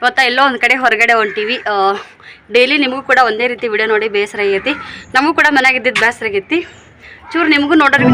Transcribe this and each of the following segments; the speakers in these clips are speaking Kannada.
ಇವತ್ತ ಎಲ್ಲೋ ಒಂದು ಕಡೆ ಹೊರಗಡೆ ಹೊಂಟೀವಿ. ಡೈಲಿ ನಿಮಗೂ ಕೂಡ ಒಂದೇ ರೀತಿ ವಿಡಿಯೋ ನೋಡಿ ಬೇಸರ ಆಗೈತಿ. ನಮಗೂ ಕೂಡ ಮನೆಯಾಗಿದ್ದು ಬೇಸರ ಆಗೈತಿ. ಚೂರು ನಿಮಗೂ ನೋಡೋರು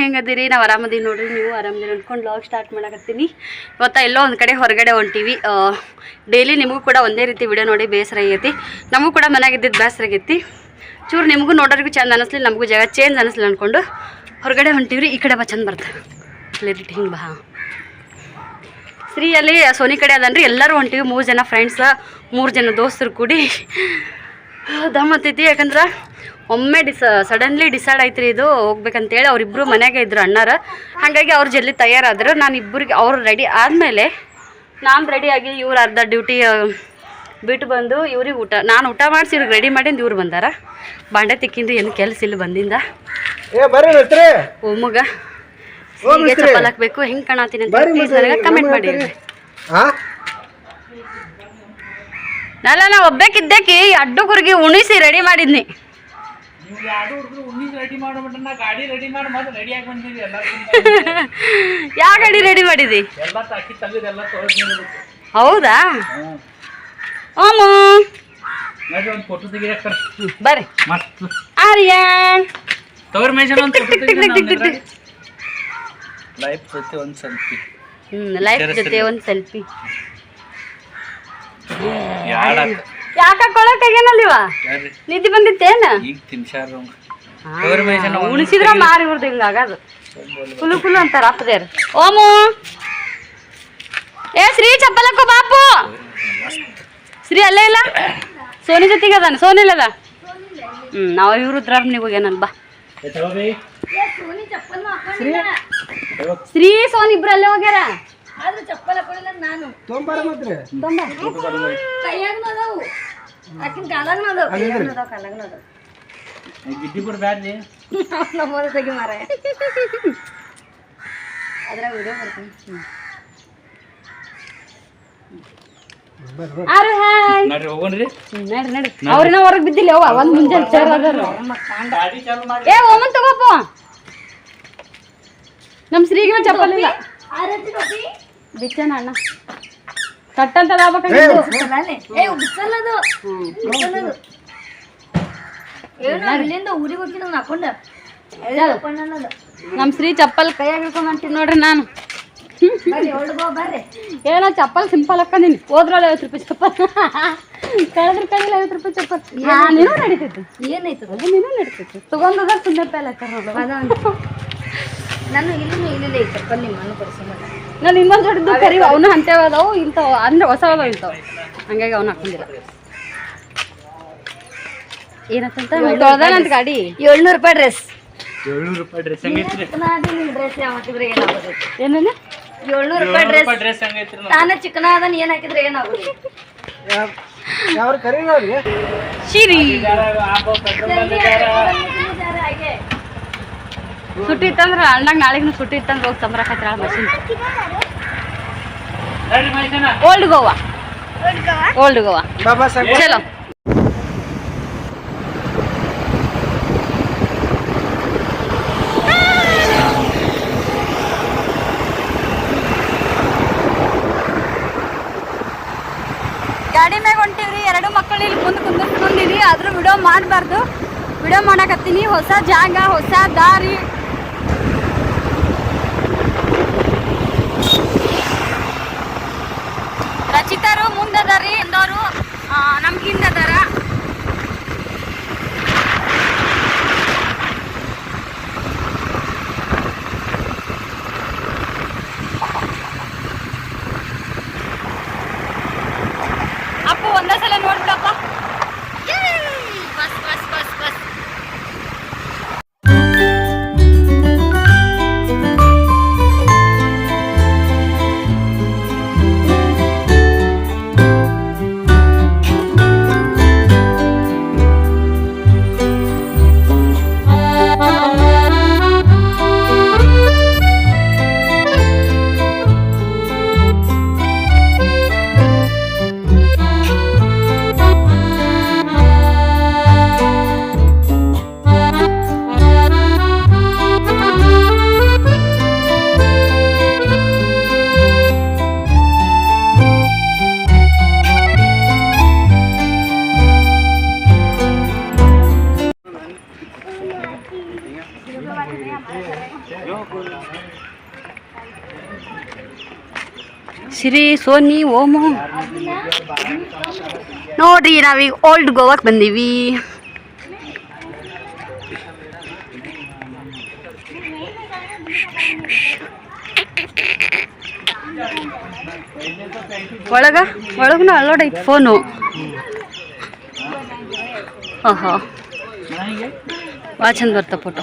ಹೆಂಗದಿರಿ? ನಾವು ಆರಾಮದೀವಿ ನೋಡ್ರಿ, ನೀವು ಆರಾಮದಿರಿ ಅಂದ್ಕೊಂಡು ಲಾಗ್ ಸ್ಟಾರ್ಟ್ ಮಾಡಕತ್ತೀನಿ. ಇವತ್ತ ಎಲ್ಲೋ ಒಂದು ಕಡೆ ಹೊರಗಡೆ ಹೊಂಟೀವಿ. ಡೈಲಿ ನಿಮಗೂ ಕೂಡ ಒಂದೇ ರೀತಿ ವಿಡಿಯೋ ನೋಡಿ ಬೇಸರ ಆಗೈತಿ. ನಮಗೂ ಕೂಡ ಮನೆಯಾಗಿದ್ದಿದ್ದು ಬೇಸರ ಆಗೈತಿ. ಚೂರು ನಿಮಗೂ ನೋಡೋರಿಗೂ ಚಂದ ಅನಿಸ್ಲಿ, ನಮಗೂ ಜಾಗ ಚೇಂಜ್ ಅನಿಸ್ಲಿಲ್ಲ ಅಂದ್ಕೊಂಡು ಹೊರಗಡೆ ಹೊಂಟೀವ್ರಿ, ಈ ಕಡೆ ಬಾ, ಚಂದ ಬರ್ತದೆ ಕ್ಲಿಯರಿಟಿ ಹಿಂಗೆ ಬಾ. ಅಲ್ಲಿ ಸೋನಿ ಕಡೆ ಅದನ್ರಿ, ಎಲ್ಲರೂ ಹೊಂಟೀವಿ, ಮೂರು ಜನ ಫ್ರೆಂಡ್ಸ್ ಮೂರು ಜನ ದೋಸ್ತರು ಕೂಡಿ. ದಮ್ಮತ್ತೈತಿ ಯಾಕಂದ್ರೆ ಒಮ್ಮೆ ಡಿಸ ಸಡನ್ಲಿ ಡಿಸೈಡ್ ಆಯ್ತು ಇದು ಹೋಗ್ಬೇಕಂತೇಳಿ ಅವರಿಬ್ಬರು ಮನೆಗೆ ಇದ್ರು ಅಣ್ಣಾರ. ಹಾಗಾಗಿ ಅವ್ರು ಜಲ್ದಿ ತಯಾರಾದರು. ನಾನು ಇಬ್ಬರಿಗೆ ಅವ್ರು ರೆಡಿ ಆದಮೇಲೆ ನಾನು ರೆಡಿಯಾಗಿ ಇವ್ರು ಅರ್ಧ ಡ್ಯೂಟಿ ಬಿಟ್ಟು ಬಂದು ಇವ್ರಿಗೆ ಊಟ ನಾನು ಊಟ ಮಾಡಿಸಿ ಇವ್ರಿಗೆ ರೆಡಿ ಮಾಡಿಂದು ಇವ್ರು ಬಂದಾರ. ಬಾಂಡೆ ತಿಕ್ಕಿಂದು ಏನು ಕೆಲಸ ಇಲ್ಲ ಬಂದಿಂದ. ಒಮ್ಮಗ ಹೀಗೆ ಚಪ್ಪಲ್ ಹಾಕ್ಬೇಕು ಹೆಂಗೆ ಕಾಣತೀನಿ ಅಂತ ನನಗೆ ಕಮೆಂಟ್ ಮಾಡಿರಿ ಹಾ ನಲ್ಲ ನಾ ಒಬ್ಬೇಕಿದ್ದಕ್ಕೆ ಅಡ್ಡು ಕುರ್ಗಿ ಉಣಿಸಿ ರೆಡಿ ಮಾಡಿದ್ನಿ. ನೀವು ಯಾರು ಹುಡುಗರು ಉಣ್ಣಿ ರೆಡಿ ಮಾಡ್ಬಿಟ್ರೆ ನಾ ಗಾಡಿ ರೆಡಿ ಮಾಡಿ ಮತ್ತೆ ಯಾವ ಗಾಡಿ ರೆಡಿ ಮಾಡಿದಿ? ಎಲ್ಲ ತಾಕಿ ಹೌದಾ? ಹ್ಞೂ ಒಂದು ಫೋಟೋ ತೆಗಿಯಕ್ಕೆ ಕರ್ ಬರ್ರಿ. ಮಸ್ತ್. ಆರ್ಯನ್ ತಗೋರ್ ಮೇಜನ್ ಒಂದು ಫೋಟೋ ಲೈಫ್ ಜೊತೆ ಒಂದು ಸೆಲ್ಫಿ ಹ್ಮ್ ಲೈಫ್ ಜೊತೆ ಒಂದು ಸೆಲ್ಫಿ ಯಾಡ ಯಾಕ ಕೊಳಕಾಗೇನಲ್ಲಿವ ನಿದ್ದೆ ಬಂದಿತ್ತೇನ? ಈಗ ತಿನ್ಸಾರ ಉಣಿಸಿದ್ರ ಮಾರಿ ಬಿಡ್ದು ಹಿಂಗಾಗದು ಕುಲು ಕುಲು ಅಂತಾರ ಅಪ್ಪದೇರು ಓಮು! ಏ ಶ್ರೀ ಚಪ್ಪಲಕ್ಕೋ ಬಾಪು! ಶ್ರೀ ಅಲ್ಲೇ ಇಲ್ಲ? ಸೋನಿ ಜೊತೆಗೆ ಅದಾನ ಸೋನಿ ಇಲ್ಲ ಅದ ಹ್ಮ್ ನಾವು ಇವ್ರು ದ್ರಾಮ್ ನೀವು ಹೋಗ್ಯಾನಲ್ ಬಾ. ಶ್ರೀ ಸೋನಿ ಇಬ್ರು ಅಲ್ಲೇ ಹೋಗ್ಯಾರ? ಆದ್ರೆ ಚಪ್ಪಲ್ ಹಾಕೊಳ್ಳಿಲ್ಲ ನಾನು ತೊಂಬಾರ ಮಾತ್ರ ಕೈಯಾಗನ ಅದಾವು ಆಕಿನ ಕಾಲಾಗನ ಅದಾವು ಕೈಯಾಗನ ಅದಾವು ಕಾಲಾಗನ ಅದಾವು ಗಿಡ್ಡಿ ಬಿಡ್ಬ್ಯಾಡ್ರಿ ನಮ್ಮದು ತೆಗಿ ಮಾರ ಅದ್ರಾಗ ವಿಡಿಯೋ ಬರ್ತೀನಿ ಆರು ಹಾಯ್ ನೋಡ್ರಿ ಹೋಗೋಣ್ರಿ ನಡ್ರಿ ನಡ್ರಿ ಅವ್ರಿನ ಹೊರಗೆ ಬಿದ್ದಿಲ್ಲ ಅವ್ವ ಒಂದ್ ಮುಂಜಾನೆ ಚೇರ್ ಅದಾರ ಗಾಡಿ ಚಾಲು ಮಾಡಿ ಏ ಓಮನ್ ತಗೋಪ ನಮ್ ಶ್ರೀಗಿನ ಚಪ್ಪಲ್ ಇಲ್ಲ ಆರತಿ ಟೋಪಿ ಬಿಚ್ಚನ ಅಣ್ಣ. ಹಾಕೊಂಡಲ್ಲ ನಮ್ ಶ್ರೀ ಚಪ್ಪಲ್ ಕೈಯಾಗ ಹಿಡ್ಕೊಂಡ್ ನೋಡ್ರಿ ನಾನು. ಏನೋ ಚಪ್ಪಲ್ ಸಿಂಪಲ್ ಹಾಕೊಂಡಿನಿ. ಹೋದ್ರಲ್ಲ ಐವತ್ತು ರೂಪಾಯಿ ಚಪ್ಪಲ್. ಕಳೆದ್ರ ಕೈಯಲ್ಲಿ ಐವತ್ತು ರೂಪಾಯಿ ಚಪ್ಪಲ್. ನೀನು ನಡೀತೈತಿ ಏನಾಯ್ತದ ಅದು ನೀನು ನಡೀತೈತಿ ತಗೊಂಡದ ಸುಮ್ಮನೆ ಪೇಲ ನೋಡು ಅದ ನಾನು ಇಲ್ಲಿ ಇಲ್ಲಿ ಚಪ್ಪಲ್ ನಿಮ್ಮ ಮಣ್ಣು ಕೊಡಿಸೋಣ. ನಾನು ಇನ್ನೊಂದು ದೊಡ್ಡದು ಕರಿ ಅವನು ಅಂತೇವ ಅದಾವು ಇಂಥವು. ಅಂದ್ರೆ ಹೊಸ ಅದಾವ ಇಂಥವು ಹಂಗಾಗಿ ಅವನು ಹಾಕೊಂಡಿಲ್ಲ. ಏನಂತ ತೊಳ್ದಾನಂತ ಗಾಡಿ. ಏಳ್ನೂರು ರೂಪಾಯಿ ಡ್ರೆಸ್ ಏಳ್ನೂರು ರೂಪಾಯಿ ಡ್ರೆಸ್ ಹಂಗೈತ್ರಿ ಡ್ರೆಸ್ ಯಾವ ಹಾಕಿದ್ರೆ ಏನಾಗೋದು. ಏನೇನು? ಏಳ್ನೂರು ರೂಪಾಯಿ ಡ್ರೆಸ್ ರೂಪಾಯಿ ಡ್ರೆಸ್ ಹಂಗೈತ್ರಿ ತಾನೇ ಚಿಕನ ಅದನ್ನ ಏನು ಹಾಕಿದ್ರೆ ಏನಾಗೋದು? ಯಾವ ಕರಿ ಶಿರಿ. ಸುಟ್ಟಿ ಇತ್ತಂದ್ರ ಅಣ್ಣಾಗ ನಾಳೆಗೂ ಸುಟ್ಟಿ ಇತ್ತಂದ್ರ ಹೋಗಿ ತಂಬರಕತ್ರ machine. Old Goa old Goa ಚಲೋ ಗಾಡಿ ಮ್ಯಾಗ ಹೊಂಟಿವ್ರಿ. ಎರಡು ಮಕ್ಕಳು ಇಲ್ಲಿ ಮುಂದೆ ಕುಂದಿರ್ಸ್ಕೊಂಡಿರಿ ಆದ್ರೂ ವಿಡಿಯೋ ಮಾಡಬಾರ್ದು. ವಿಡಿಯೋ ಮಾಡಕತ್ತೀನಿ. ಹೊಸ ಜಾಗ ಹೊಸ ದಾರಿ. ರಚಿತರು ಮುಂದದಾರಿ ಎಂದವರು ನಮ್ಗೆ ಹಿಂದದಾರ ಸೋನಿ, ಓಮು. ನೋಡ್ರಿ ನಾವೀಗ ಓಲ್ಡ್ ಗೋವಾಕ್ಕೆ ಬಂದೀವಿ. ಒಳಗ, ಒಳಗನ ಅಲ್ಲೋಡ್ ಐತಿ ಫೋನು. ಆಹಾ. ಭಾಳ ಚಂದ ಬರ್ತ ಫೋಟೋ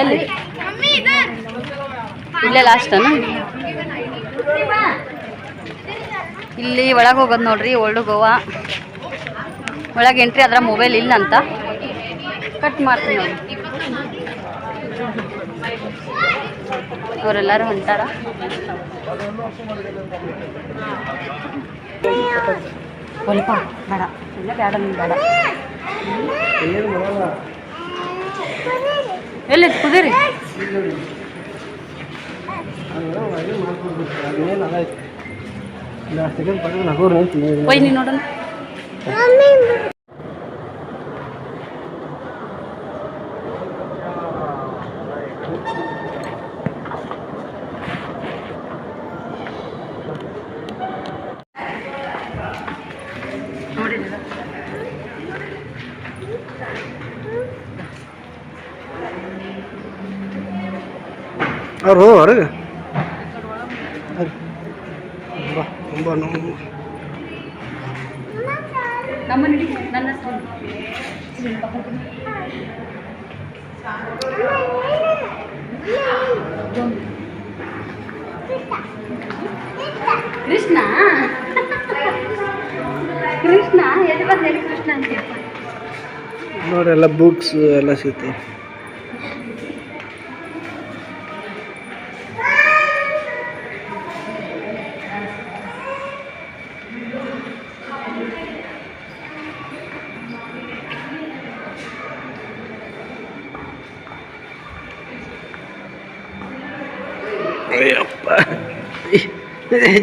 ಎಲ್ಲಿ ಇಲ್ಲೇ ಲಾಸ್ಟ್ ಇಲ್ಲಿ ಒಳಗೆ ಹೋಗೋದು ನೋಡ್ರಿ ಓಲ್ಡ್ ಗೋವಾ ಒಳಗೆ ಎಂಟ್ರಿ ಅದರ ಮೊಬೈಲ್ ಇಲ್ಲ ಅಂತ ಕಟ್ ಮಾಡ್ತೀನಿ ಅವರೆಲ್ಲರೂ ಹೊಂಟಾರ? ಸ್ವಲ್ಪ ಬೇಡ ಇಲ್ಲ ಬೇಡ ನೀನು ಬೇಡ ಎಲ್ಲಿ ಕುದೀರಿ ಅದೇನು ಅದಾಯ್ತು ಒಂದು ಸೆಕೆಂಡ್ ಪಡೆದು ನಗೋರು ನಿಂತು ಒಯ್ ನೀನು ನೋಡೋಣ ಅವ್ರು ಹೊರಗೆ ತುಂಬ ತುಂಬ ನೋವು ನಮ್ಮ ನಡಿ ನನ್ನ ಕೃಷ್ಣ ಕೃಷ್ಣ ಎಲ್ಲಿ ಬಂದೇಳಿ ಕೃಷ್ಣ ಅಂತ ನೋಡಿ ಎಲ್ಲ ಬುಕ್ಸ್ ಎಲ್ಲ ಸಿಗ್ತವೆ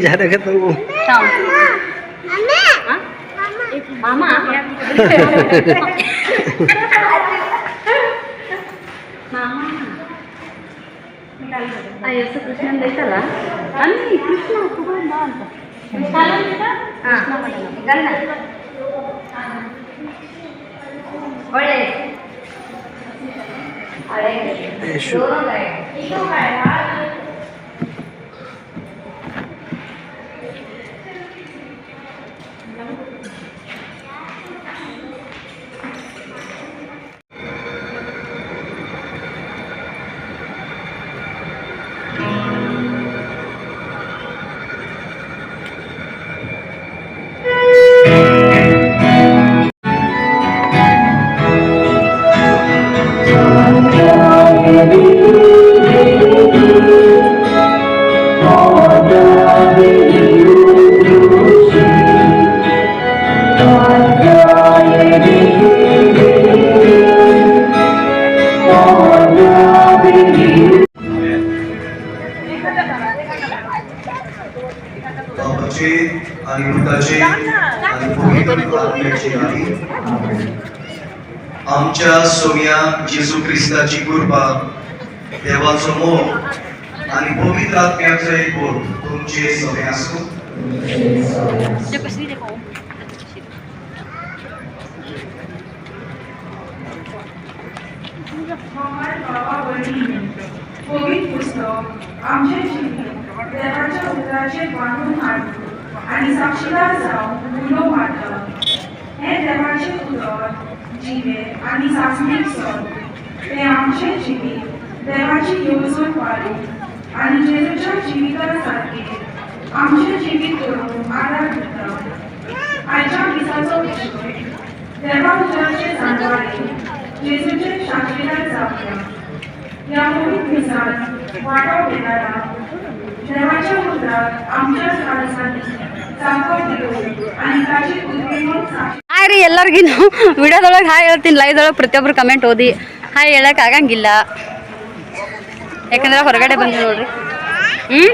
ಜರಗತ್ತವು ಮಾಮ ಆ ಹೆಸರು ಕೃಷ್ಣಂದ ಐತಲ್ಲ ಅಲ್ಲಿ ಕೃಷ್ಣ ತಗೊಂಡ ಅಂತ. ಒಳ್ಳೆ येशू कृपा, देवाचो मोग आणि पवित्र आत्म्याचो एकूण तुमचे सगळे आसूं पवित्र पुस्तक आमचे जीवन देवाच्या उदराचे बांधून हाडून आणि साक्षीदार जावन उलो मारता हे देवाचे उदर जिवे आणि सासणीक सर ते आमचे जिवीत देवाची येवजण पाळू आणि जेजूच्या जिविता सारखे आमचे जिवीत करून आदार दिता आयच्या दिसाचो विषय देवा उदराचे सांगवाडे जेजूचे साक्षीदार जावया या मोहित मिसाल वाटाव घेणारा देवाच्या उदरात आमच्या काळजाने चांगलं देऊ आणि ताची उद्रेमूळ साक्षी ಹಾಯ್ ರೀ ಎಲ್ಲರಿಗಿನ್ನು ವಿಡಿಯೋದೊಳಗೆ ಹಾಯ್ ಹೇಳ್ತೀನಿ ಲೈವ್ದೊಳಗೆ ಪ್ರತಿಯೊಬ್ಬರು ಕಮೆಂಟ್ ಓದಿ ಹಾಯ್ ಹೇಳಕ್ ಆಗಂಗಿಲ್ಲ. ಯಾಕಂದ್ರೆ ಹೊರಗಡೆ ಬಂದು ನೋಡ್ರಿ. ಹ್ಮ್?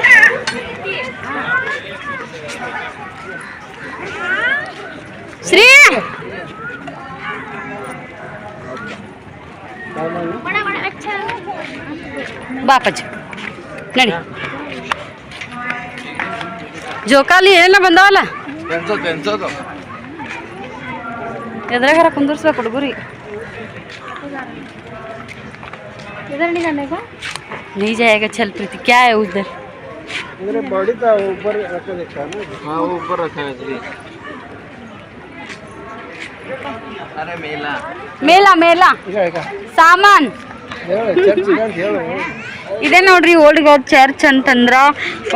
ಶ್ರೀ! ಬಾಪಜ್ ನಡಿ. ಜೋಕಾಲಿ ಏನ ಬಂದವಲ್ಲ? ಎದ್ರಾಗಾರ ಕುಂದರ್ಸ್ಬೇಕು ಹುಡುಗರಿ इधर नहीं करने का नहीं जाएगा चल प्रीति क्या है उधर ಅಂದ್ರೆ ಬಾಡಿ ತಾ ऊपर रखा देखा ना हाँ वो ऊपर रखा है जी अरे मेला ಮೇಲ ಮೇಲ ಈಗ ಈಗ ಸಾಮಾನ್ ಹೇಳು ಚರ್ಚ್ ಇದೆ ಅಂತ ಹೇಳು ಇದೆ ನೋಡ್ರಿ ಓಲ್ಡ್ ಗೋಡ್ ಚರ್ಚ್ ಅಂತಂದ್ರ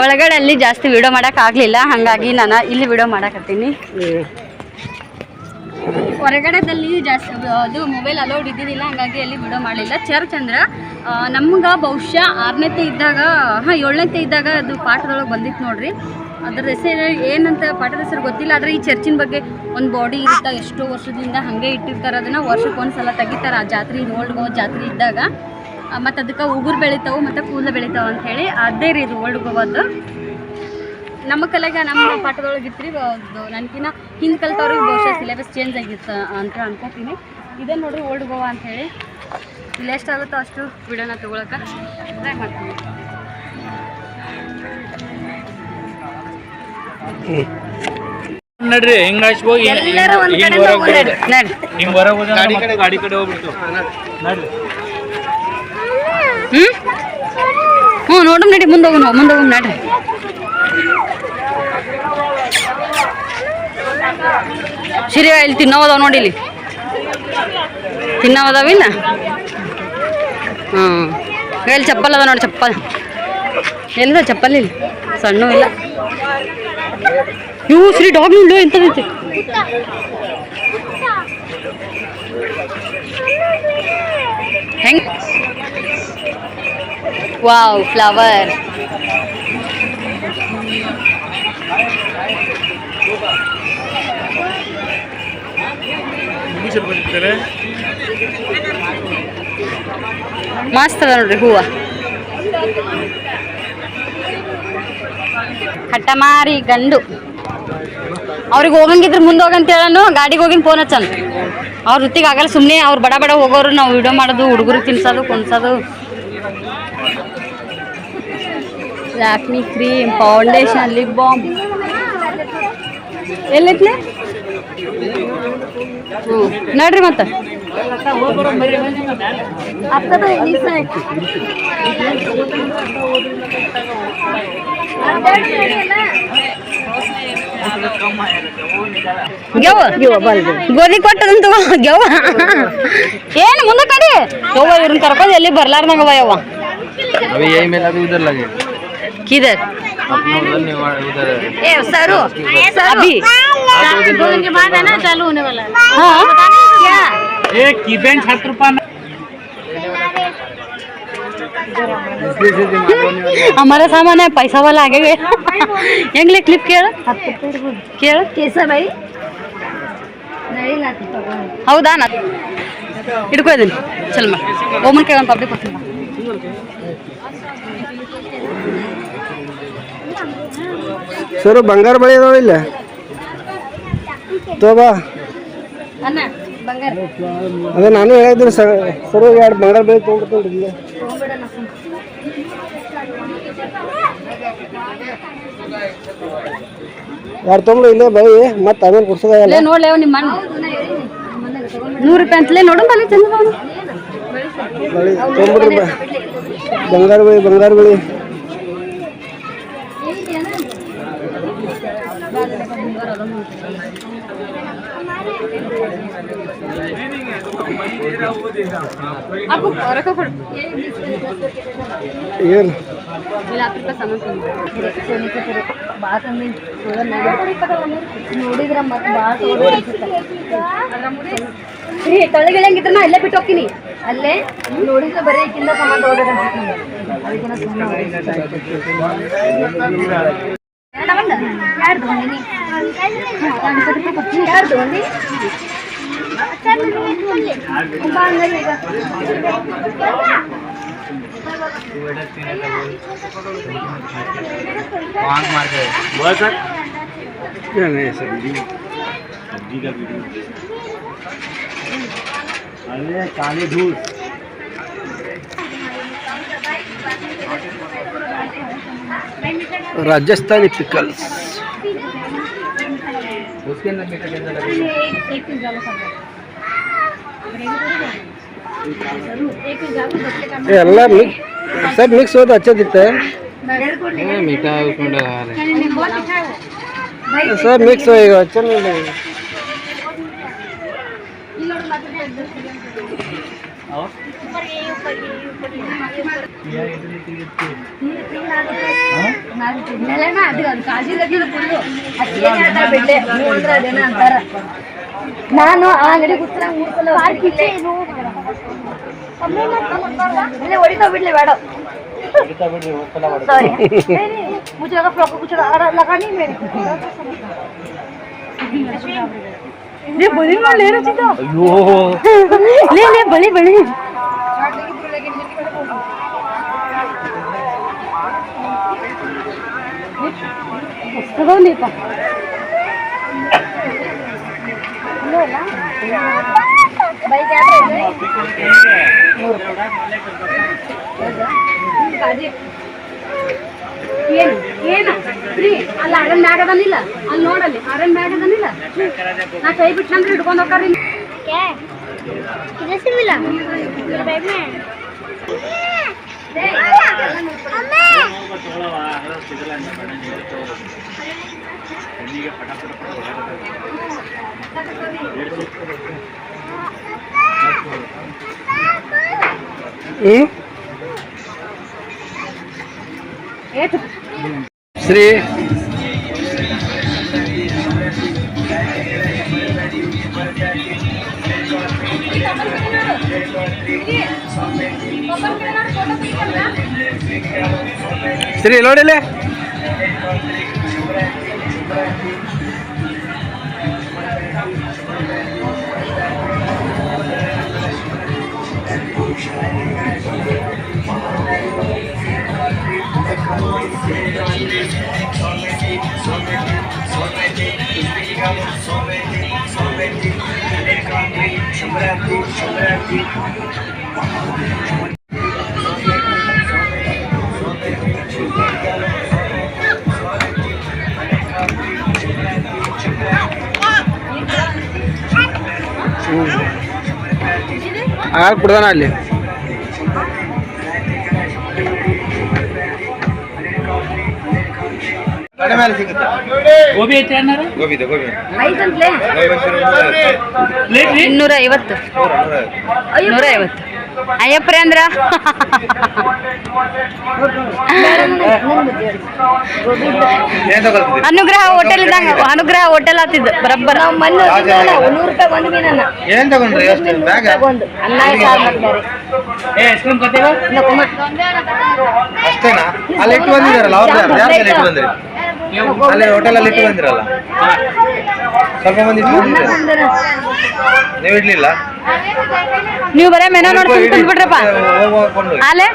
ಒಳಗಡೆ ಅಲ್ಲಿ ಜಾಸ್ತಿ ವಿಡಿಯೋ ಮಾಡಕ್ ಆಗ್ಲಿಲ್ಲ ಹಂಗಾಗಿ ನಾನು ಇಲ್ಲಿ ವಿಡಿಯೋ ಮಾಡಕತ್ತೀನಿ ಹ್ಮ್. ಹೊರಗಡೆದಲ್ಲಿ ಜಾಸ್ತಿ, ಅದು ಮೊಬೈಲ್ ಅಲೌಡ್ ಇದ್ದಿದ್ದಿಲ್ಲ, ಹಂಗಾಗಿ ಅಲ್ಲಿ ವಿಡಿಯೋ ಮಾಡಲಿಲ್ಲ ಚರ್ಚ್ ಅಂದ್ರೆ ನಮ್ಗೆ ಬಹುಶಃ ಆರನೇತೆ ಇದ್ದಾಗ, ಹಾಂ ಏಳನೇತೆ ಇದ್ದಾಗ ಅದು ಪಾಠದೊಳಗೆ ಬಂದಿತ್ತು ನೋಡ್ರಿ. ಅದ್ರ ಹೆಸರು ಏನಂತ ಪಾಠದ ಹೆಸರು ಗೊತ್ತಿಲ್ಲ, ಆದರೆ ಈ ಚರ್ಚಿನ ಬಗ್ಗೆ ಒಂದು ಬಾಡಿ ಇರುತ್ತೆ, ಎಷ್ಟೋ ವರ್ಷದಿಂದ ಹಾಗೆ ಇಟ್ಟಿರ್ತಾರೆ, ಅದನ್ನು ವರ್ಷಕ್ಕೆ ಒಂದು ಸಲ ತೆಗಿತಾರೆ, ಆ ಜಾತ್ರೆ ಓಲ್ಡ್ ಗೋವಾ ಜಾತ್ರೆ ಇದ್ದಾಗ. ಮತ್ತು ಅದಕ್ಕೆ ಉಗುರು ಬೆಳಿತಾವೆ, ಮತ್ತು ಕೂದಲು ಬೆಳಿತಾವೆ ಅಂತ ಹೇಳಿ, ಅದೇ ರೀ ಇದು ಓಲ್ಡ್ ಗೋವಾದ್ದು ನಮ್ಮ ಕಲೆಗೆ ನಮ್ಮ ಪಾಠದೊಳಗೆ ಇತ್ತು ರೀ ನನಗಿನ್ನ ಹಿಂದೆ ಕಲ್ತವ್ರಿಗೆ ಬಹುಶಃ ಸಿಲೆಬಸ್ ಚೇಂಜ್ ಆಗಿತ್ತು ಅಂತ ಅನ್ಕೋತೀನಿ. ಇದೇ ನೋಡ್ರಿ ಓಲ್ಡ್ ಗೋವಾ ಅಂತ ಹೇಳಿ. ಇಲ್ಲಿ ಎಷ್ಟಾಗುತ್ತೋ ಅಷ್ಟು ವಿಡಿಯೋನ ತೊಗೊಳಕ್ಕೆ ಟ್ರೈ ಮಾಡ್ತೀನಿ. ನಡ್ರಿ ಹಿಂಗ್ ಹೋಗಿ ಎಲ್ಲರೂ ಒಂದ್ ಕಡೆ ಹೋಗೋಣ ನಡ್ರಿ. ನಡ್ರಿ. ಹಿಂಗ್ ಹೊರಗೆ ಹೋದ ಗಾಡಿ ಕಡೆ ಗಾಡಿ ಕಡೆ ಹೋಗ್ಬಿಡ್ತು. ನಡ್ರಿ. ಹ್ಞೂ ನಡಿ ಮುಂದೆ ಹೋಗೋಣ ಮುಂದೆ ಹೋಗೋಣ ನಡ್ರಿ. ಸಿರಿ ಇಲ್ಲಿ ತಿನ್ನೋದವ ನೋಡಿ ಇಲ್ಲಿ ತಿನ್ನೋದವಿಲ್ಲ ಹ್ಞೂ ಇಲ್ಲಿ ಚಪ್ಪಲ್ ಅದ ನೋಡಿ ಚಪ್ಪಲ್ ಎಲ್ಲಿದೆ ಚಪ್ಪಲ್ ಇಲ್ಲಿ ಸಣ್ಣ ಇಲ್ಲ ಇವು ಶ್ರೀ ಡಾಗ್ ಇಲ್ಲ ಎಂತದೈತಿ ಹೆಂಗ್ ವಾವ್ ಫ್ಲವರ್ ಮಸ್ತ್ ಅದ ನೋಡ್ರಿ, ಹೂವ. ಹಟ್ಟಮಾರಿ ಗಂಡು. ಅವ್ರಿಗೆ ಹೋಗಂಗಿದ್ರೆ ಮುಂದೆ ಹೋಗಂತ ಹೇಳನು, ಗಾಡಿಗೆ ಹೋಗಿನ ಫೋನ್ ಹಚ್ಚನ್. ಅವ್ರ ವೃತ್ತಿಗೆ ಆಗಲ್ಲ ಸುಮ್ಮನೆ ಅವ್ರು ಬಡ ಬಡ ಹೋಗೋರು ನಾವು ವಿಡಿಯೋ ಮಾಡೋದು, ಹುಡುಗರು ತಿನ್ಸೋದು, ಕುಣ್ಸೋದು. Lakme cream, foundation, lip balm. ಎಲ್ಲೈತ್ಲೆ ಹ್ಞೂ ನೋಡ್ರಿ ಮತ್ತೆ आता तो इंग्लिश है ಗೆವ್ವ ಗೋಧಿ ಕೊಟ್ಟದಂತ ಗೆವ್ವ ಏನು ಮುಂದೆ ಕಡಿ ಯವ್ವ ಇವ್ರನ್ನ ಕರ್ಕೊಂಡು ಎಲ್ಲಿ ಬರ್ಲಾರ್ದಂಗವ ಯವ್ವ अभी यही मेला भी उधर लगे ಕಿದರ್ अपना उधर नहीं हुआ, उधर ए सरू अभी दो दिन के बाद है ना चालू होने वाला है हाँ क्या ये कीपेन छात्र पान हमारा सामान है पैसा वाला आगे गए ಹೆಂಗ್ಲೆ ಕ್ಲಿಪ್ ಕೇಳ ಕೇಳ कैसा भाई नहीं लाती ಹೌದಾ ನಾ ಹಿಡ್ಕೊ ಇದನ್ನ ಚಲ್ ಮಾ ಓಮನ್ ಕೈ ಒಂದು ಪಬ್ಲಿಕ್ ಕೊಡ್ತೀನಿ ಬಾ. ಸರ್ ಬಂಗಾರ ಬಳಿ ಅದಾವ ಇಲ್ಲ ತೋಬಾ. ಅದೇ ನಾನು ಹೇಳಿದ್ದೀನಿ ಸರ್ ಸರ್ ಎರಡು ಬಂಗಾರ ಬೆಳೆ ತೊಗೊಂಡ್ಬಿಡ್ತೀನಿ ಇಲ್ಲಿ ಎರಡು ತೊಗೊಂಡು ಇಲ್ಲೇ ಬೈ ಮತ್ತೆ ಆಮೇಲೆ ಕೊಡ್ಸೋದಾಗಲ್ಲ ನೋಡ್ಲೇವ ನಿಮ್ಮ ನೂರು ರೂಪಾಯಿ ಅಂತಲೇ ನೋಡು ಬಳಿ ಬಂಗಾರ ಬೆಳಿ ಬಂಗಾರ ಬೆಳಿ. ಅಪ್ಪು ರೊಕ್ಕ ಕೊಡು ಏನು ಇಲ್ಲ ಹತ್ತು ರೂಪಾಯಿ ಸಾಮಾನು ತಂದು ಭಾಳ ತಂದಿ ನೋಡಿದ್ರ ಮತ್ತೆ ಭಾಳ ಏ ತಳಗಿಳಂಗಿದ್ರೆ ನಾ ಅಲ್ಲೇ ಬಿಟ್ಟು ಹೋಗ್ತೀನಿ ಅಲ್ಲೇ ನೋಡಿದ್ರೆ ಬರೀ ಈಗಿಂದ ಸಮಾನ ತಗೋಬೇಕು ಅದಕ್ಕೆ ನಾ ಸುಮ್ಮನೆ ಯಾರು बोल सर क्या नहीं सब्ज़ी सब्ज़ी का वीडियो अरे काले धूल राजस्थानी पिकल्स उसके अंदर ಎಲ್ಲ ಮಿಕ್ಸ್ सब मिक्स हो तो अच्छा दिखता है मीठा उसमें डला है सब मिक्स होएगा अच्छा नहीं लगेगा ನೆಲನ ಅದು ಅದು ಕಾಳಜಿ ಗಟ್ಟಿಲ್ಲ ಫುಲ್ಲು ಅದೇನು ಹೇಳ್ತಾರೆ ಬಿಡ್ಲೆ ನೋಡಿದ್ರೆ ಅದೇನ ಅಂತಾರ ನಾನು ಆ ಅಂಗಡಿ ಕೂತ್ರ ಮೂರು ಸಲ ಹೋಗಿದ್ದೆ. ಇಲ್ಲೇ ಹೊಡಿತಾವ್ ಬಿಡ್ಲೆ ಬೇಡ ಸಾರಿ मुझे लगा फ्रॉक कुछ लगा नहीं मेरे ಲೇ ಬಳಿ ಮಾಡ್ಲಿ ರಚಿತ ಲೇ ಲೇ ಬಳಿ ಬಳಿ ತಗೊಂಡಿಪ್ಪ ಬೈಕ್ ಏನು ಏನು ರೀ ಅಲ್ಲಿ ಅರಣ್ಯ ಆಗದನಿಲ್ಲ ಅಲ್ಲಿ ನೋಡಲ್ಲಿ ಅರಣ್ಯ ಆಗದನಿಲ್ಲ ನಾ ಕೈ ಬಿಟ್ಟು ನಂದ್ರೆ ಹಿಡ್ಕೊಂಡು ಹೋಗ್ರಿ ಹ್ಮ್ ಶ್ರೀ ಶ್ರೀ ನೋಡಿಲ್ಲ ಆಗ ಕುಡ್ದಾನ ಅಲ್ಲಿ? ಗೋಬಿ ಐತೆ ಅನ್ನಾರ? ಗೋಬಿ ಇನ್ನೂರ ಐವತ್ತು ನೂರ ಐವತ್ತು. ಅಯ್ಯಪ್ಪ್ರೆ ಅಂದ್ರ? ಅನುಗ್ರಹ ಹೋಟೆಲ್ ಇದ್ದಂಗ ಅನುಗ್ರಹ ಹೋಟೆಲ್ ಆತಿದ್ ಬರಬ್ಬರ ಏನ್ ತಗೊಂಡ್ರಿ ಅಷ್ಟೇನಾ? ಅಲ್ಲಿ ಇಟ್ಟು ಬಂದಿದ್ದಾರಲ್ಲ ಅವ್ರ ಯಾರು ಇಟ್ಟು ಬಂದ್ರಿ? ಅಲ್ಲಿ ಹೋಟೆಲ್ ಅಲ್ಲಿ ಇಟ್ಟು ಬಂದಿರಲ್ಲ? ಸ್ವಲ್ಪ ಮಂದಿ ನೀವು ಇಡ್ಲಿಲ್ಲ? ನೀವು ಬರೇ ಮೆನ ನೋಡಿ ಸುಮ್ ಅಲ್ಲೇ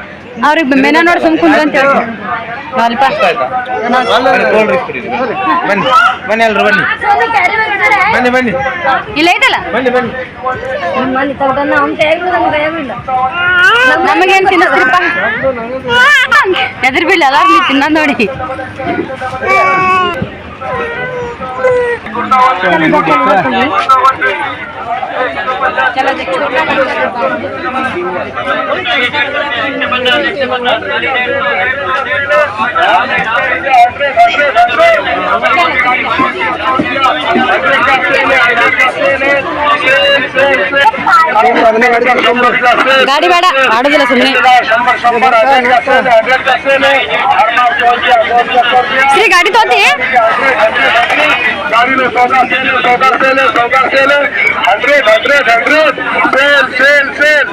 ಅವ್ರಿಗೆ ಮೆನ ನೋಡಿ ಸುಮ್ ಕುಂದ್ರ ಅಂತ ಹೇಳಿ. ಬನ್ನಿ ಬನ್ನಿ. ಎಲ್ರು ಬನ್ನಿ? ಬನ್ನಿ ಬನ್ನಿ. ಇಲ್ಲ ಐತಲ್ಲ? ಬನ್ನಿ ಬನ್ನಿ. ನಮಗೇನು ತಿನ್ನಿಸ್ರಿಪ್ಪ ಎದ್ರ ಬೀಳ ಅದಾರ ತಿನ್ನ ನೋಡಿ. गाड़ी भाड़ा आड़ सुनने। श्री गाड़ी तो आती है। ಸೌಕಾರ್ sale ಸೌಕಾರ್ sale hundred hundred hundred sale sale sale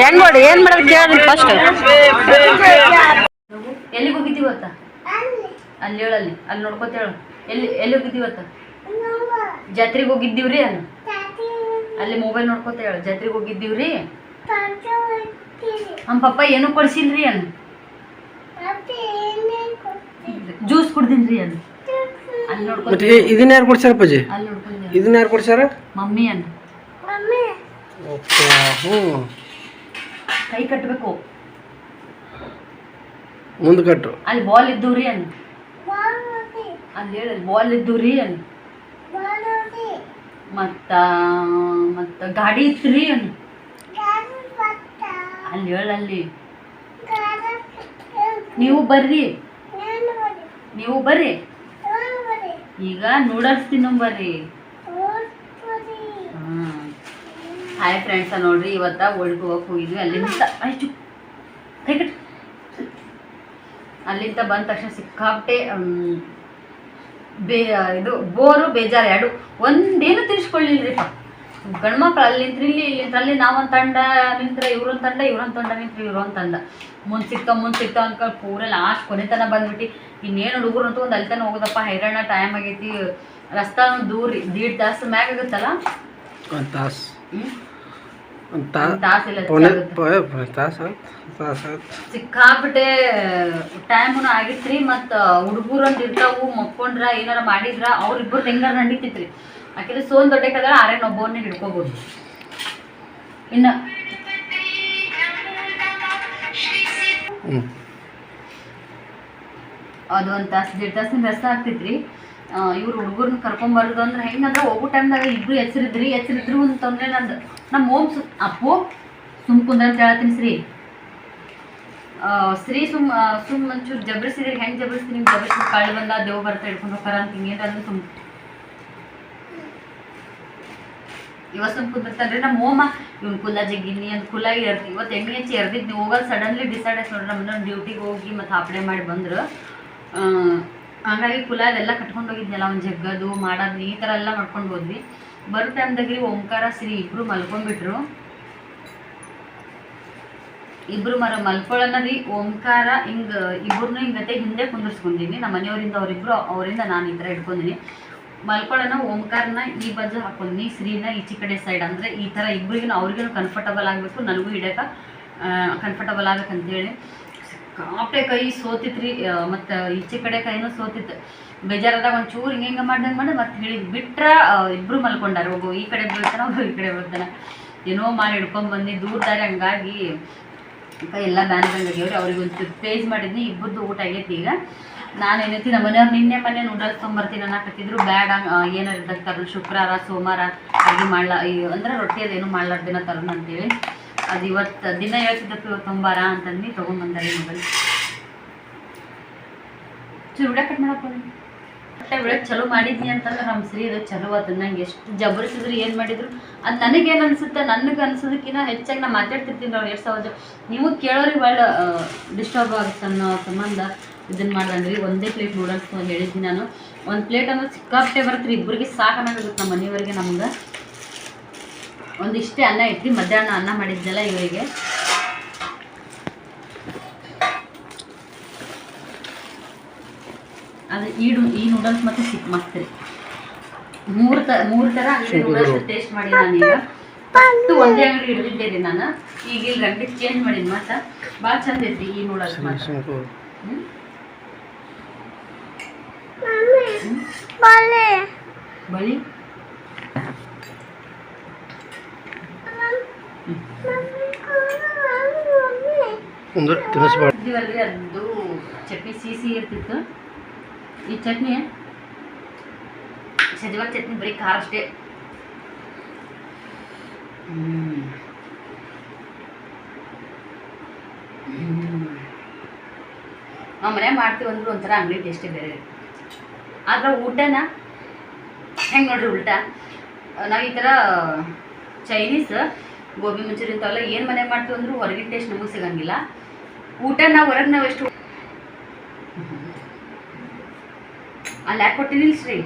ಹೆಂಗ್ ಏನ್ ಮಾಡೋದು ಕೇಳಿ ಫಸ್ಟ್ ಎಲ್ಲಿಗೆ ಹೋಗಿದ್ದೀವತ್ತ ಅಲ್ಲಿ ಹೇಳಲ್ಲಿ ಅಲ್ಲಿ ನೋಡ್ಕೋತ ಹೇಳು ಎಲ್ಲಿ ಎಲ್ಲಿ ಹೋಗಿದ್ದೀವತ್ತ ಜಾತ್ರೆಗೆ ಹೋಗಿದ್ದೀವ್ರಿ ಅನ್ನು? ಅಲ್ಲಿ ಮೊಬೈಲ್ ನೋಡ್ಕೊತ ಹೇಳ ಜಾತ್ರೆಗೆ ಹೋಗಿದ್ದೀವ್ರಿ? ನಮ್ಮ ಪಪ್ಪ ಏನು ಕೊಡ್ಸಿಲ್ರಿ ಅನ್ನು? ಜ್ಯೂಸ್ ಕುಡ್ದಿನ್ರಿ ಅನ್ನು. ಅಲ್ಲಿ ಮತ್ತೆ ಇದನ್ನ ಯಾರು ಕೊಡ್ಸಾರ ಪಜಿ ಅಲ್ಲಿ ನೋಡ್ಕೊಂಡು ಇದನ್ನ ಯಾರು ಕೊಡ್ಸಾರ ಮಮ್ಮಿ ಅನ್ನು. ಹ್ಞೂ ಕೈ ಕಟ್ಟಬೇಕು ಮುಂದೆ ಕಟ್ಟು. ಅಲ್ಲಿ ಬಾಲ್ ಇದ್ದವ್ರಿ ಅನ್ನು. ಅಲ್ಲಿ ಹೇಳಿ ಬಾಲ್ ಇದ್ದವ್ರಿ ಅನ್ನು. ಮತ್ತ ಮತ್ತ ಗಾಡಿ ಇತ್ರಿ ಅಲ್ಲಿ ಹೇಳಲ್ಲಿ ನೀವು ಬರ್ರಿ. ನೀವು ಬರ್ರಿ. ಈಗ ನೂಡಲ್ಸ್ ತಿನ್ನೋ ಬರ್ರಿ. ಹಾಯ್ ಫ್ರೆಂಡ್ಸ ನೋಡ್ರಿ ಇವತ್ತ ಒಳಗೆ ಹೋಗಕ್ಕೆ ಹೋಗಿದ್ವಿ. ಅಲ್ಲಿಂದ ಆಯ್ತು ಕೈ ಕಟ್. ಅಲ್ಲಿಂದ ಬಂದ ತಕ್ಷಣ ಸಿಕ್ಕಾಪಟ್ಟೆ ಬೇ ಇದು ಬೋರು ಬೇಜಾರು ಎರಡು. ಒಂದೇನು ತಿರ್ಸ್ಕೊಳ್ಳಿಲ್ರಿಪ್ಪ ಗಂಡ್ಮಕ್ಳು ಅಲ್ಲಿ ನಿಂತ್ರಿ ಇಲ್ಲಿ ಇಲ್ಲಿ ಅಲ್ಲಿ ನಾವೊಂದು ತಂಡ ನಿಂತ್ರೆ ಇವ್ರೊಂದು ತಂಡ ಇವ್ರೊಂದು ತಂಡ ನಿಂತ್ರೆ ಇವ್ರೊಂದು ತಂಡ. ಮುಂದೆ ಸಿಕ್ತ ಮುಂದೆ ಸಿಕ್ತ ಅಂದ್ಕೊಂಡು ಪೂರ ಲಾಸ್ಟ್ ಕೊನೆತನ ಬಂದ್ಬಿಟ್ಟು. ಇನ್ನೇನು ಹುಡುಗರು ಅಂತೂ ಒಂದು ಅಲ್ಲಿ ತನಕ ಹೋಗೋದಪ್ಪ ಹೈರಾಣ ಟೈಮ್ ಆಗೈತಿ. ರಸ್ತಾನು ದೂರ ರೀ ದೀಡ್ ತಾಸು ಮ್ಯಾಗ ಆಗುತ್ತಲ್ಲ? ಒಂದು ತಾಸು. ಒಂದು ಒಂದ್ ಸಿಕ್ಕಾಪಟ್ಟೆ ಟೈಮ್ನು ಆಗಿತ್ರಿ ಮತ್ತು ಹುಡುಗರೊಂದು ಇರ್ತಾವು ಮಕ್ಕೊಂಡ್ರ ಏನಾರ ಮಾಡಿದ್ರ ಅವ್ರಿಬ್ರು ಹೆಂಗಾರ ನಡೀತಿತ್ರಿ. ಯಾಕಂದ್ರೆ ಸೋನ್ ದೊಡ್ಡ ಆರೇನ್ ಒಬ್ಬವನ್ನೇ ಹಿಡ್ಕೋಬೋದು. ಇನ್ನು. ಇನ್ನ ಅದು ಒಂದು ತಾಸು ದೇಡ್ ತಾಸಿನ ರಸ್ತೆ ಆಗ್ತಿತ್ರಿ. ಇವ್ರು ಹುಡುಗರ್ನ ಕರ್ಕೊಂಬರೋದು ಅಂದ್ರೆ ಹೆಂಗಂದ್ರೆ ಹೋಗೋ ಟೈಮ್ದಾಗ ಇಬ್ರು ಹೆಸರಿದ್ರಿ ಹೆಸರಿದ್ರು ಅಂತಂದ್ರೆ ನಂದು. ನಮ್ಮ ಓಮ್ ಸು ಅಪ್ಪು ಸುಮ್ ಕುಂದ್ರ ಅಂತ ಹೇಳ್ತೀನಿ ಶ್ರೀ ಶ್ರೀ ಸುಮ್ ಸುಮ್ ಒಂಚೂರು ಜಬರಿಸಿದ್ರೆ, ಹೆಂಗೆ ಜಬರಿಸ್ತೀನಿ ನಿಮ್ಗೆ ಜಬರಿಸಿದ್ ಕಳ್ಳು ಬಂದ, ದೇವ್ ಬರ್ತಾ ಹಿಡ್ಕೊಂಡು ಹೋಗ್ತಾರ ಅಂತ ಹಿಂಗೇನು ಅಂದ್ರೆ ಸುಮ್ ಇವತ್ತು ಸುಮ್ ಕುಂದಿರ್ತಾನ್ರಿ ನಮ್ಮ ಓಮ, ಇವ್ನ ಕುಲ ಜಗ್ಗಿನಿ ಅಂತ ಕುಲ ಇರ್ತಿ ಇವತ್ತು ಎಣ್ಣೆ ಹಚ್ಚಿ ಎರ್ದಿದ್ದು ನೀವು ಹೋಗೋದು ಸಡನ್ಲಿ ಡಿಸೈಡ್ ಆಯ್ತು ನೋಡ್ರಿ ನಮ್ಮ ಡ್ಯೂಟಿಗೆ ಹೋಗಿ ಮತ್ತು ಹಾಪ್ಡೆ ಮಾಡಿ ಬಂದರು. ಹಂಗಾಗಿ ಕುಲ ಅದೆಲ್ಲ ಕಟ್ಕೊಂಡು ಹೋಗಿದ್ನಲ್ಲ ಅವ್ನು ಜಗ್ಗದು ಮಾಡೋದು ಈ ಥರ ಎಲ್ಲ ಮಾಡ್ಕೊಂಡು ಹೋದ್ವಿ. ಬರೋ ಟೈಮ್ದಾಗ್ರಿ ಓಂಕಾರ ಶ್ರೀ ಇಬ್ರು ಮಲ್ಕೊಂಡ್ಬಿಟ್ರು. ಇಬ್ರು ಮರ ಮಲ್ಕೊಳ್ಳೋಣ ರೀ, ಓಂಕಾರ ಹಿಂಗ ಇಬ್ರು ಹಿಂಗತೆ ಹಿಂದೆ ಕುಂದಿರ್ಸ್ಕೊಂಡಿನಿ. ನಮ್ಮ ಮನೆಯವರಿಂದ ಅವರಿಬ್ರು, ಅವರಿಂದ ನಾನು ಈ ಥರ ಇಟ್ಕೊಂಡಿನಿ ಮಲ್ಕೊಳ್ಳೋಣ ಓಂಕಾರನ ಈ ಬಾಜು ಹಾಕೊಂಡಿನಿ ಶ್ರೀನ ಈಚೆ ಕಡೆ ಸೈಡ್ ಅಂದರೆ ಈ ಥರ ಇಬ್ರಿಗೂ ಅವ್ರಿಗೂ ಕಂಫರ್ಟಬಲ್ ಆಗಬೇಕು, ನನಗೂ ಹಿಡಿಯೋಕೆ ಕಂಫರ್ಟಬಲ್ ಆಗ್ಬೇಕಂತೇಳಿ. ಕಾಪೆ ಕೈ ಸೋತಿತ್ರಿ ಮತ್ತು ಈಚೆ ಕಡೆ ಕೈನೂ ಸೋತಿತ್ತು. ಒಂದು ಒಂಚೂರು ಹಿಂಗೆ ಹಿಂಗೆ ಮಾಡ್ದಂಗೆ ಮಾಡಿ ಮತ್ತೆ ಹೇಳಿ ಬಿಟ್ರೆ ಇಬ್ಬರು ಮಲ್ಕೊಂಡಾರ. ಒಬ್ಬ ಈ ಕಡೆ ಬೀಳ್ತಾನ ಒಬ್ಬ ಈ ಕಡೆ ಬೀಳ್ತಾನ. ಏನೋ ಮಾಡಿ ಹಿಡ್ಕೊಂಡ್ ದೂರದಾರೆ ದೂರ ದಾರಿ ಹಂಗಾಗಿ ಎಲ್ಲ ಬ್ಯಾನ್ ಬಂದಾಗ್ಯವ್ರಿ ಅವ್ರಿಗೆ ಒಂದು ಪೇಜ್ ಮಾಡಿದ್ನಿ ಇಬ್ಬರದ್ದು ಊಟ ಆಗೈತಿ ಈಗ. ನಾನು ಏನೈತಿ, ನಮ್ಮ ಮನೆಯವ್ರು ನಿನ್ನೆ ಮನೆ ನೂಡಲ್ಸ್ ತೊಗೊಂಬರ್ತೀನಿ ಅನ್ನಕತ್ತಿದ್ರು. ಬ್ಯಾಡ ಏನಾರು ಇದ್ದಾಗ ತರೋಣ ಶುಕ್ರವಾರ, ಸೋಮವಾರ ಅಡುಗೆ ಮಾಡ್ಲಾ ಅಂದ್ರೆ ರೊಟ್ಟಿ ಅದೇನು ಮಾಡ್ಲಾರ್ದಿನ ತರೋಣ ಅಂತೇಳಿ. ಅದು ಇವತ್ತು, ದಿನ ಹೇಳ್ತಿದ್ದಪ್ಪ ಇವತ್ತು ತೊಂಬಾರ ಅಂತಂದು ತೊಗೊಂಬಂದಾರೆ ಮೊಬೈಲ್ ಚೂರು ವಿಡಿಯೋ ಕಟ್ ಮಾಡಕ್ಕೆ ಮತ್ತೆ ಚಲೋ ಮಾಡಿದ್ನಿ ಅಂತಂದ್ರೆ ನಮ್ಮ ಶ್ರೀ ಅದು ಚಲೋ ಅದು ನಂಗೆ ಎಷ್ಟು ಜಬರಿಸಿದ್ರು ಏನು ಮಾಡಿದ್ರು. ಅದು ನನಗೇನು ಅನಿಸುತ್ತೆ? ನನಗೆ ಅನ್ಸೋದಕ್ಕಿಂತ ಹೆಚ್ಚಾಗಿ ನಾನು ಮಾತಾಡ್ತಿರ್ತೀನಿ ನಾವು ಎಷ್ಟು ಸಾವಿರ ನೀವು ಕೇಳೋರಿಗೆ ಭಾಳ ಡಿಸ್ಟರ್ಬ್ ಆಗುತ್ತೆ ಅನ್ನೋ ಸಂಬಂಧ ಇದನ್ನ ಮಾಡ್ದಂಗ್ರಿ. ಒಂದೇ ಪ್ಲೇಟ್ ನೂಡಲ್ಸ್ ಹೇಳಿದ್ದೀನಿ ನಾನು. ಒಂದು ಪ್ಲೇಟ್ ಅಂದ್ರೆ ಸಿಕ್ಕಾಪಟ್ಟೆ ಬರುತ್ತೆ ಇಬ್ಬರಿಗೆ ಸಾಕು ಸಾಕನಾಗುತ್ತೆ ನಮ್ಮ ಮನೆಯವರಿಗೆ ನಮ್ಗೆ. ಒಂದಿಷ್ಟೇ ಅನ್ನ ಇಟ್ಟು ಮಧ್ಯಾಹ್ನ ಅನ್ನ ಮಾಡಿದ್ನಲ್ಲ ಇವರಿಗೆ. ಅದು ಈ ಈ ನೂಡಲ್ಸ್ ಮತ್ತೆ ಸಿಕ್ ಮಸ್ತ್ ರೀ. ಮೂರು ತ ಮೂರು ಥರ ಅಂಗಡಿ ನೂಡಲ್ಸ್ ಟೇಸ್ಟ್ ಮಾಡಿ ನಾನೀಗ ಫಸ್ಟ್ ಒಂದೇ ಅಂಗಡಿ ಹಿಡಿದಿದ್ದೆ ರೀ ನಾನು. ಈಗ ಇಲ್ಲಿ ಅಂಗಡಿ ಚೇಂಜ್ ಮಾಡಿದ್ ಮತ್ತೆ ಭಾಳ ಚಂದ ಐತಿ ಈ ನೂಡಲ್ಸ್ ಮಾತ್ರ. ಹ್ಮ್? ಬಳಿ ಒಂದು ತಿನ್ನಿಸ್ಬಾರ್ದು ಅದು ಚಟ್ನಿ ಸಿಹಿ ಸಿಹಿ ಇರ್ತಿತ್ತು. ಈ ಚಟ್ನಿ ಸಜವಾದ ಚಟ್ನಿ ಬರೀ ಖಾರ ಅಷ್ಟೇ. ನಾವು ಮನ್ಯಾಗ ಮಾಡ್ತೀವಿ ಅಂದ್ರೂ ಒಂಥರ ಅಂಗಡಿ ಟೇಸ್ಟೇ ಬೇರೆ ಆದ್ರೆ ಊಟನ ಹೆಂಗೆ ನೋಡ್ರಿ ಉಲ್ಟಾ? ನಾವು ಈ ಥರ ಚೈನೀಸ್ ಗೋಬಿ ಮಂಚೂರಿ ಇಂಥವೆಲ್ಲ ಏನು ಮನೆ ಮಾಡ್ತೀವಿ ಅಂದರೂ ಹೊರಗಿನ ಟೇಸ್ಟ್ ನಮಗೆ ಸಿಗಂಗಿಲ್ಲ. ಊಟ ನಾವು ಹೊರಗೆ ನಾವು ಎಷ್ಟು ಅಲ್ಲಿ ಯಾಕೆ ಕೊಟ್ಟಿನಿಲ್ಲ ಶ್ರೀ?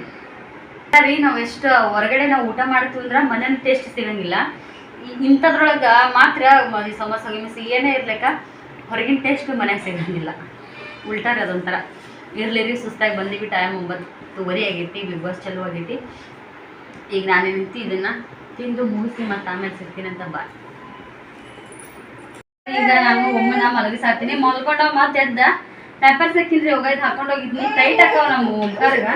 ರೀ ನಾವು ಎಷ್ಟು ಹೊರಗಡೆ ನಾವು ಊಟ ಮಾಡ್ತೀವಿ ಅಂದ್ರೆ ಮನೇನ ಟೇಸ್ಟ್ ಸಿಗಂಗಿಲ್ಲ. ಇಂಥದ್ರೊಳಗೆ ಮಾತ್ರ ಸಮೋಸ, ಗಿಮೋಸ ಏನೇ ಇರ್ಲಿಕ್ಕ ಹೊರಗಿನ ಟೇಸ್ಟ್ ಮನೆಗೆ ಸಿಗಂಗಿಲ್ಲ. ಉಲ್ಟಾರಿ ಅದೊಂಥರ. ಇರ್ಲಿ ರೀ, ಸುಸ್ತಾಗಿ ಬಂದಿವಿ ಟೈಮ್ ಒಂಬತ್ತುವರೆ ಆಗೈತಿ, ಬಿಗ್ ಬಾಸ್ ಚಲೋ ಆಗೈತಿ. ಈಗ ನಾನೇ ನಿಂತು ಇದನ್ನ? ತಿಂದು ಮುಗಿಸಿ ಮತ್ತೆ ಆಮೇಲೆ ಸಿಗ್ತೀನಿ ಅಂತ ಬಾ. ಈಗ ನಾನು ಒಮ್ಮೆ ನಾ ಮಲಗಿ ಸಾಕ್ತೀನಿ. ಮಲ್ಕೊಂಡ ಮತ್ತೆ ಎದ್ದ. ಪೇಪರ್ ಸಿಕ್ಕಿನ್ರಿ ಹೋಗ ಇದು ಹಾಕೊಂಡು ಹೋಗಿದ್ನಿ. ಟೈಟ್ ಹಾಕವ ನಮ್ಮ ಓಂಕಾರ್ಗ.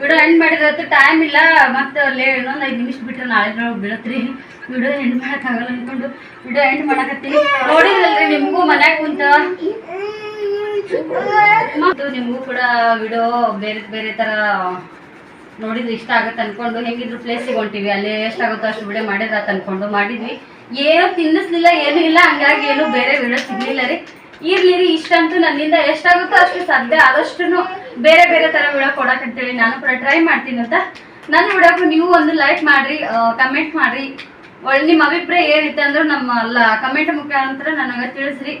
ವಿಡಿಯೋ ಎಂಡ್ ಮಾಡಿದ್ರೆ ಟೈಮ್ ಇಲ್ಲ. ಮತ್ತೆ ಲೇ, ಇನ್ನೊಂದು ಐದು ನಿಮಿಷ ಬಿಟ್ಟರೆ ನಾಳೆ ಬೀಳತ್ರಿ. ವಿಡಿಯೋ ಎಂಡ್ ಆಗಲ್ಲ ಅನ್ಕೊಂಡು. Video end ಮಾಡಕತ್ತೀನಿ. ನೋಡಿದ್ರಲ್ರಿ ನಿಮಗೂ ಮನ್ಯಾಗ ಕುಂತ. ಮತ್ತು ನಿಮಗೂ ಕೂಡ ವಿಡಿಯೋ ಬೇರೆ ಬೇರೆ ತರ ನೋಡಿದ್ರೆ ಇಷ್ಟ ಆಗತ್ತೆ ಅನ್ಕೊಂಡು ಹೆಂಗಿದ್ರು ಪ್ಲೇಸ್ ಹೊಂಟಿವಿ. ಅಲ್ಲೇ ಎಷ್ಟಾಗುತ್ತೋ ಅಷ್ಟು ವಿಡಿಯೋ ಮಾಡಿದ್ರ ಅನ್ಕೊಂಡು ಮಾಡಿದ್ವಿ. ಏನು ತಿನ್ನಿಸ್ಲಿಲ್ಲ, ಏನು ಇಲ್ಲ. ಹಂಗಾಗಿ ಏನು ಬೇರೆ ವಿಡಿಯೋ ಸಿಗ್ಲಿಲ್ಲ ರೀ. ಇರ್ಲಿ ರೀ ಇಷ್ಟ ಅಂತೂ ನನ್ನಿಂದ ಎಷ್ಟಾಗುತ್ತೋ ಅಷ್ಟು ಸಾಧ್ಯ ಆದಷ್ಟು ಬೇರೆ ಬೇರೆ ಥರ ವಿಡಿಯೋ ಹೇಳಿ ನಾನು ಕೂಡ ಟ್ರೈ ಮಾಡ್ತೀನಿ ಅಂತ. ನನ್ನ ವಿಡಿಯೋಕ್ಕೂ ನೀವು ಒಂದು ಲೈಕ್ ಮಾಡ್ರಿ ಕಮೆಂಟ್ ಮಾಡ್ರಿ. ಒಳ್ಳೆ ನಿಮ್ಮ ಅಭಿಪ್ರಾಯ ಏನಿತ್ತು ಅಂದ್ರೆ ನಮ್ಮ ಕಮೆಂಟ್ ಮುಖಾಂತರ ನನಗೆ ತಿಳಿಸ್ರಿ.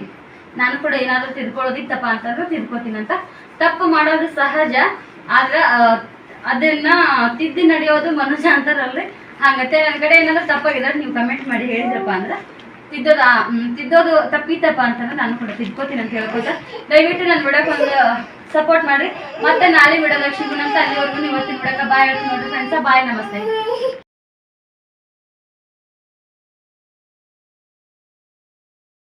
ನಾನು ಕೂಡ ಏನಾದರೂ ತಿಳ್ಕೊಳ್ಳೋದಿತ್ತಪ್ಪ ಅಂತಂದ್ರೆ ತಿದ್ಕೋತೀನಿ ಅಂತ. ತಪ್ಪು ಮಾಡೋದು ಸಹಜ, ಆದ್ರೆ ಅದನ್ನ ತಿದ್ದಿ ನಡೆಯೋದು ಮನುಷ್ಯ ಅಂತಾರಲ್ರಿ? ಹಂಗತ್ತೆ ನನ್ನ ಕಡೆ ಏನಾದ್ರು ತಪ್ಪಾಗಿದ್ರೆ ನೀವು ಕಮೆಂಟ್ ಮಾಡಿ ಹೇಳಿದ್ರಪ್ಪ ಅಂದ್ರೆ, ತಿದ್ದೋದು ತಿದ್ದೋದು ತಪ್ಪಿತ್ತಪ್ಪ ಅಂತಂದ್ರೆ ನಾನು ಕೂಡ ತಿದ್ಕೋತೀನಿ ಅಂತ ಹೇಳ್ಕೊತ. ದಯವಿಟ್ಟು ನಾನು ವಿಡೋಕೆ ಒಂದು ಸಪೋರ್ಟ್ ಮಾಡಿ ಮತ್ತೆ ನಾಳೆ ಸಿಗೋಣ ಅಂತ ಅಲ್ಲಿವರೆಗೂ ಇವತ್ತಿನ ವಿಡೋಕೆ ಬಾಯ್ ಹೇಳ್ತೀನಿ ನೋಡ್ರಿ ಫ್ರೆಂಡ್ಸ ಬಾಯ್, ನಮಸ್ತೆ.